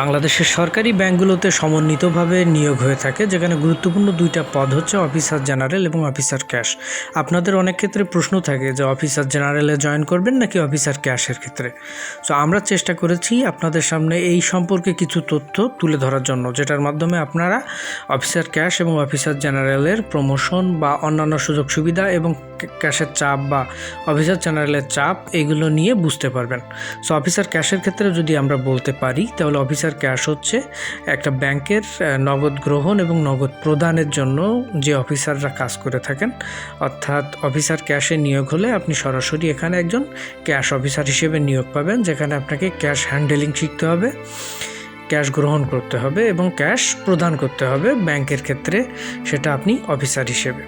বাংলাদেশের সরকারি ব্যাংকগুলোতে সমন্বিতভাবে নিয়োগ হয়ে থাকে, যেখানে গুরুত্বপূর্ণ দুইটা পদ হচ্ছে অফিসার জেনারেল এবং অফিসার ক্যাশ। আপনাদের অনেক ক্ষেত্রে প্রশ্ন থাকে যে অফিসার জেনারেলে জয়েন করবেন নাকি অফিসার ক্যাশের ক্ষেত্রে? তো আমরা চেষ্টা করেছি আপনাদের সামনে এই সম্পর্কে কিছু তথ্য তুলে ধরার জন্য, যেটার মাধ্যমে আপনারা অফিসার ক্যাশ এবং অফিসার জেনারেলের প্রমোশন বা অন্যান্য সুযোগ সুবিধা এবং ক্যাশের চাপ বা অফিসার জেনারেলের চাপ, এগুলো নিয়ে বুঝতে পারবেন। সো অফিসার ক্যাশের ক্ষেত্রে যদি আমরা বলতে পারি, তাহলে অফিসার ক্যাশ হচ্ছে একটা ব্যাংকের নগদ গ্রহণ এবং নগদ প্রদানের জন্য যে অফিসাররা কাজ করে থাকেন। অর্থাৎ অফিসার ক্যাশে নিয়োগ হলে আপনি সরাসরি এখানে একজন ক্যাশ অফিসার হিসেবে নিয়োগ পাবেন, যেখানে আপনাকে ক্যাশ হ্যান্ডেলিং শিখতে হবে, ক্যাশ গ্রহণ করতে হবে এবং ক্যাশ প্রদান করতে হবে ব্যাংকের ক্ষেত্রে, সেটা আপনি অফিসার হিসেবে।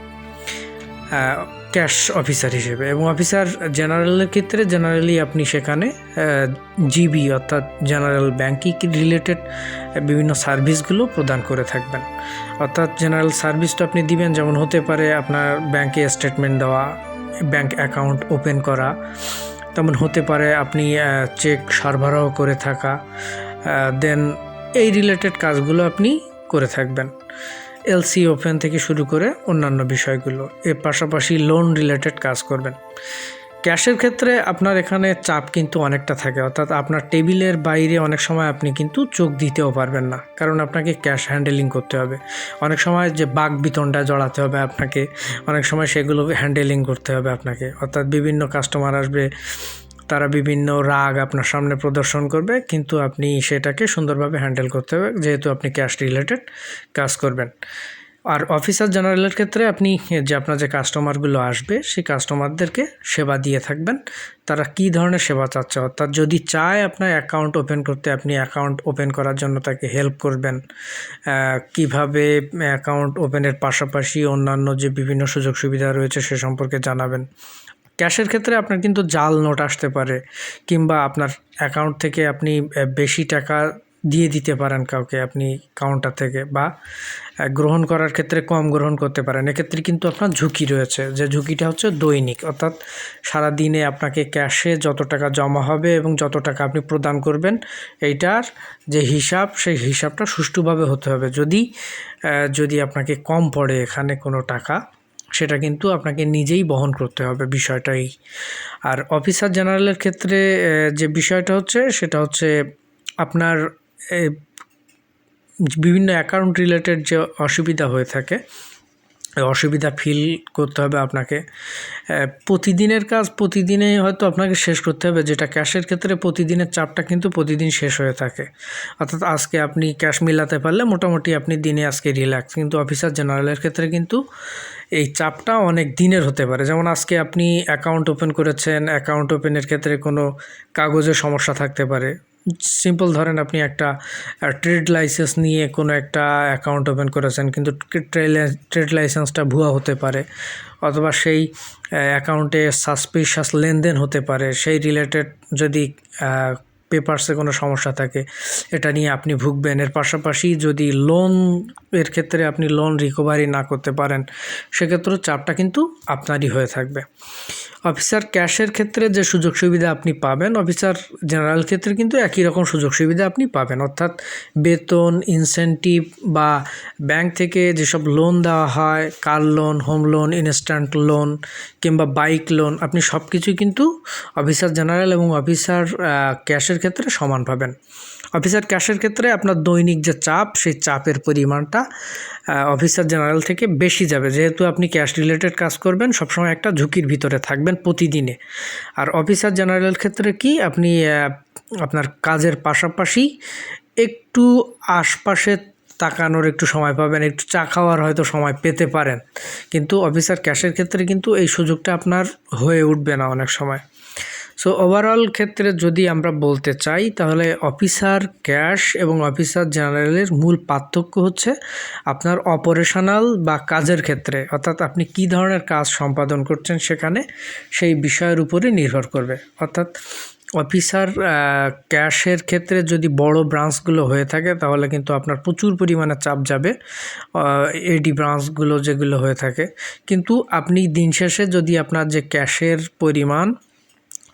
ক্যাশ অফিসার হিসেবে এবং অফিসার জেনারেলের ক্ষেত্রে জেনারেলি আপনি সেখানে জিবি অর্থাৎ জেনারেল ব্যাংকিং রিলেটেড বিভিন্ন সার্ভিসগুলো প্রদান করে থাকবেন। অর্থাৎ জেনারেল সার্ভিসটা আপনি দিবেন, যেমন হতে পারে আপনার ব্যাংকে স্টেটমেন্ট দেওয়া, ব্যাংক অ্যাকাউন্ট ওপেন করা, তেমন হতে পারে আপনি চেক সরবরাহ করে থাকা দেন এই রিলেটেড কাজগুলো আপনি করে থাকবেন। এলসি ওপেন থেকে শুরু করে অন্যান্য বিষয়গুলো। এর পাশাপাশি লোন রিলেটেড কাজ করবেন। ক্যাশের ক্ষেত্রে আপনার এখানে চাপ কিন্তু অনেকটা থাকে, অর্থাৎ আপনার টেবিলের বাইরে অনেক সময় আপনি কিন্তু চোখ দিতেও পারবেন না, কারণ আপনাকে ক্যাশ হ্যান্ডেলিং করতে হবে। অনেক সময় যে বাঘ বিতনটা জড়াতে হবে আপনাকে, অনেক সময় সেগুলো হ্যান্ডেলিং করতে হবে আপনাকে, অর্থাৎ বিভিন্ন কাস্টমার আসবে তারা বিভিন্ন রাগ আপনার সামনে প্রদর্শন করবে, কিন্তু আপনি সেটাকে সুন্দরভাবে হ্যান্ডেল করতে হবে, যেহেতু আপনি ক্যাশ রিলেটেড কাজ করবেন। আর অফিসার জেনারেলের ক্ষেত্রে আপনি যে আপনার যে কাস্টমারগুলো আসবে, সেই কাস্টমারদেরকে সেবা দিয়ে থাকবেন। তারা কী ধরনের সেবা চাচ্ছে? অর্থাৎ যদি চায় আপনার অ্যাকাউন্ট ওপেন করতে, আপনি অ্যাকাউন্ট ওপেন করার জন্য তাকে হেল্প করবেন কীভাবে অ্যাকাউন্ট ওপেনের পাশাপাশি অন্যান্য যে বিভিন্ন সুযোগ সুবিধা রয়েছে সে সম্পর্কে জানাবেন। ক্যাশের ক্ষেত্রে আপনার কিন্তু জাল নোট আসতে পারে, কিংবা আপনার অ্যাকাউন্ট থেকে আপনি বেশি টাকা দিয়ে দিতে পারেন কাউকে আপনি কাউন্টার থেকে, বা গ্রহণ করার ক্ষেত্রে কম গ্রহণ করতে পারেন। এক্ষেত্রে কিন্তু আপনার ঝুঁকি রয়েছে। যে ঝুঁকিটা হচ্ছে দৈনিক, অর্থাৎ সারা দিনে আপনাকে ক্যাশে যত টাকা জমা হবে এবং যত টাকা আপনি প্রদান করবেন, এইটার যে হিসাব, সেই হিসাবটা সুষ্ঠুভাবে হতে হবে। যদি যদি আপনাকে কম পড়ে এখানে কোনো টাকা সেটা কিন্তু আপনাকে নিজেই বহন করতে হবে বিষয়টাই। আর অফিসার জেনারেলের ক্ষেত্রে যে বিষয়টা হচ্ছে, সেটা হচ্ছে আপনার বিভিন্ন অ্যাকাউন্ট রিলেটেড যে অসুবিধা হয়ে থাকে অসুবিধা ফিল করতে হবে আপনাকে। প্রতিদিনের কাজ প্রতিদিনে হয়তো আপনাকে শেষ করতে হবে, যেটা ক্যাশের ক্ষেত্রে প্রতিদিনের চাপটা কিন্তু প্রতিদিন শেষ হয়ে থাকে। অর্থাৎ আজকে আপনি ক্যাশ মিলাতে পারলে মোটামুটি আপনি দিনে আজকে রিল্যাক্স কিন্তু অফিসার জেনারেলের ক্ষেত্রে কিন্তু এই চাপটা অনেক দিনের হতে পারে। যেমন আজকে আপনি অ্যাকাউন্ট ওপেন করেছেন অ্যাকাউন্ট ওপেনের ক্ষেত্রে কোনো কাগজের সমস্যা থাকতে পারে। সিম্পল ধরেন আপনি একটা ট্রেড লাইসেন্স নিয়ে কোনো একটা অ্যাকাউন্ট ওপেন করেছেন, কিন্তু ট্রেড লাইসেন্সটা ভুয়া হতে পারে। অথবা সেই অ্যাকাউন্টে সাসপিশাস লেনদেন হতে পারে। সেই রিলেটেড যদি পেপারসে কোনো সমস্যা থাকে, এটা নিয়ে আপনি ভুগবেন। এর পাশাপাশি যদি লোন এর ক্ষেত্রে আপনি লোন রিকভারি না করতে পারেন, সেক্ষেত্রেও চাপটা কিন্তু আপনারই হয়ে থাকবে। অফিসার ক্যাশের ক্ষেত্রে যে সুযোগ সুবিধা আপনি পাবেন, অফিসার জেনারেল ক্ষেত্রে কিন্তু একই রকম সুযোগ সুবিধা আপনি পাবেন। অর্থাৎ বেতন ইনসেন্টিভ বা ব্যাংক থেকে যেসব লোন দেওয়া হয় car loan home loan instant loan কিংবা বাইক লোন আপনি সব কিছুই কিন্তু অফিসার জেনারেল এবং অফিসার ক্যাশের ক্ষেত্রে সমান পাবেন। অফিসার ক্যাশের ক্ষেত্রে আপনার দৈনিক যে চাপ, সেই চাপের পরিমাণটা অফিসার জেনারেল থেকে বেশি যাবে। যেহেতু আপনি ক্যাশ রিলেটেড কাজ করবেন, সবসময় একটা ঝুঁকির ভিতরে থাকবেন। প্রতিদিনে। আর অফিসার জেনারেল ক্ষেত্রে কি? আপনি আপনার কাজের পাশাপাশি একটু আশপাশে তাকানোর একটু সময় পাবেন, একটু চা খাওয়ার হয়তো সময় পেতে পারেন। কিন্তু অফিসার ক্যাশের ক্ষেত্রে কিন্তু এই সুযোগটা আপনার হয়ে উঠবে না অনেক সময়। সো ওভারঅল ক্ষেত্রে যদি আমরা বলতে চাই, তাহলে অফিসার ক্যাশ এবং অফিসার জেনারেলের মূল পার্থক্য হচ্ছে আপনার অপারেশনাল বা কাজের ক্ষেত্রে। অর্থাৎ আপনি কী ধরনের কাজ সম্পাদন করছেন সেখানে সেই বিষয়ের উপরে নির্ভর করবে। অর্থাৎ অফিসার ক্যাশের ক্ষেত্রে যদি বড় ব্রাঞ্চগুলো হয়ে থাকে, তাহলে কিন্তু আপনার প্রচুর পরিমাণে চাপ যাবে এডি ব্রাঞ্চগুলো যেগুলো হয়ে থাকে। কিন্তু আপনি দিন শেষে যদি আপনার যে ক্যাশের পরিমাণ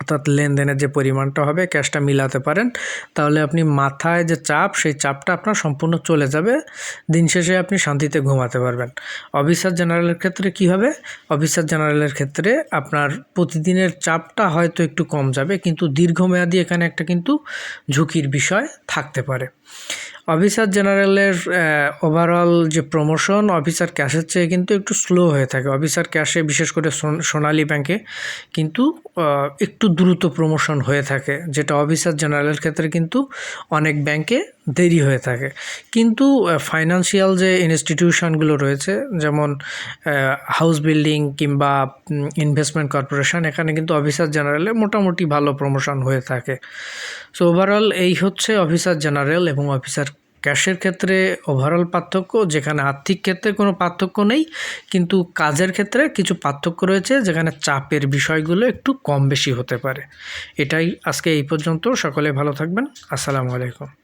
অর্থাৎ লেনদেনের যে পরিমাণটা হবে ক্যাশটা মিলাতে পারেন, তাহলে আপনি মাথায় যে চাপ, সেই চাপটা আপনার সম্পূর্ণ চলে যাবে। দিন শেষে আপনি শান্তিতে ঘুমাতে পারবেন। অফিসার জেনারেলের ক্ষেত্রে কি হবে? অফিসার জেনারেলের ক্ষেত্রে আপনার প্রতিদিনের চাপটা হয়তো একটু কম যাবে, কিন্তু দীর্ঘমেয়াদী এখানে একটা কিন্তু ঝুঁকির বিষয় থাকতে পারে। অফিসার জেনারেলের ওভারঅল যে প্রমোশন অফিসার ক্যাশের চেয়ে কিন্তু একটু স্লো হয়ে থাকে। অফিসার ক্যাশে বিশেষ করে সোন- সোনালী ব্যাংকে কিন্তু একটু দ্রুত প্রমোশন হয়ে থাকে, যেটা অফিসার জেনারেলের ক্ষেত্রে কিন্তু অনেক ব্যাংকে দেরি হয়ে থাকে। কিন্তু ফাইন্যান্সিয়াল যে ইনস্টিটিউশনগুলো রয়েছে, যেমন হাউস বিল্ডিং কিংবা ইনভেস্টমেন্ট কর্পোরেশন এখানে কিন্তু অফিসার জেনারেলে মোটামুটি ভালো প্রমোশন হয়ে থাকে। সো ওভারঅল এই হচ্ছে অফিসার জেনারেল এবং অফিসার ক্যাশের ক্ষেত্রে ওভারঅল পার্থক্য, যেখানে আর্থিক ক্ষেত্রে কোনো পার্থক্য নেই, কিন্তু কাজের ক্ষেত্রে কিছু পার্থক্য রয়েছে, যেখানে চাপের বিষয়গুলো একটু কম বেশি হতে পারে। এটাই আজকে এই পর্যন্ত। সকলে ভালো থাকবেন। আসসালামু আলাইকুম।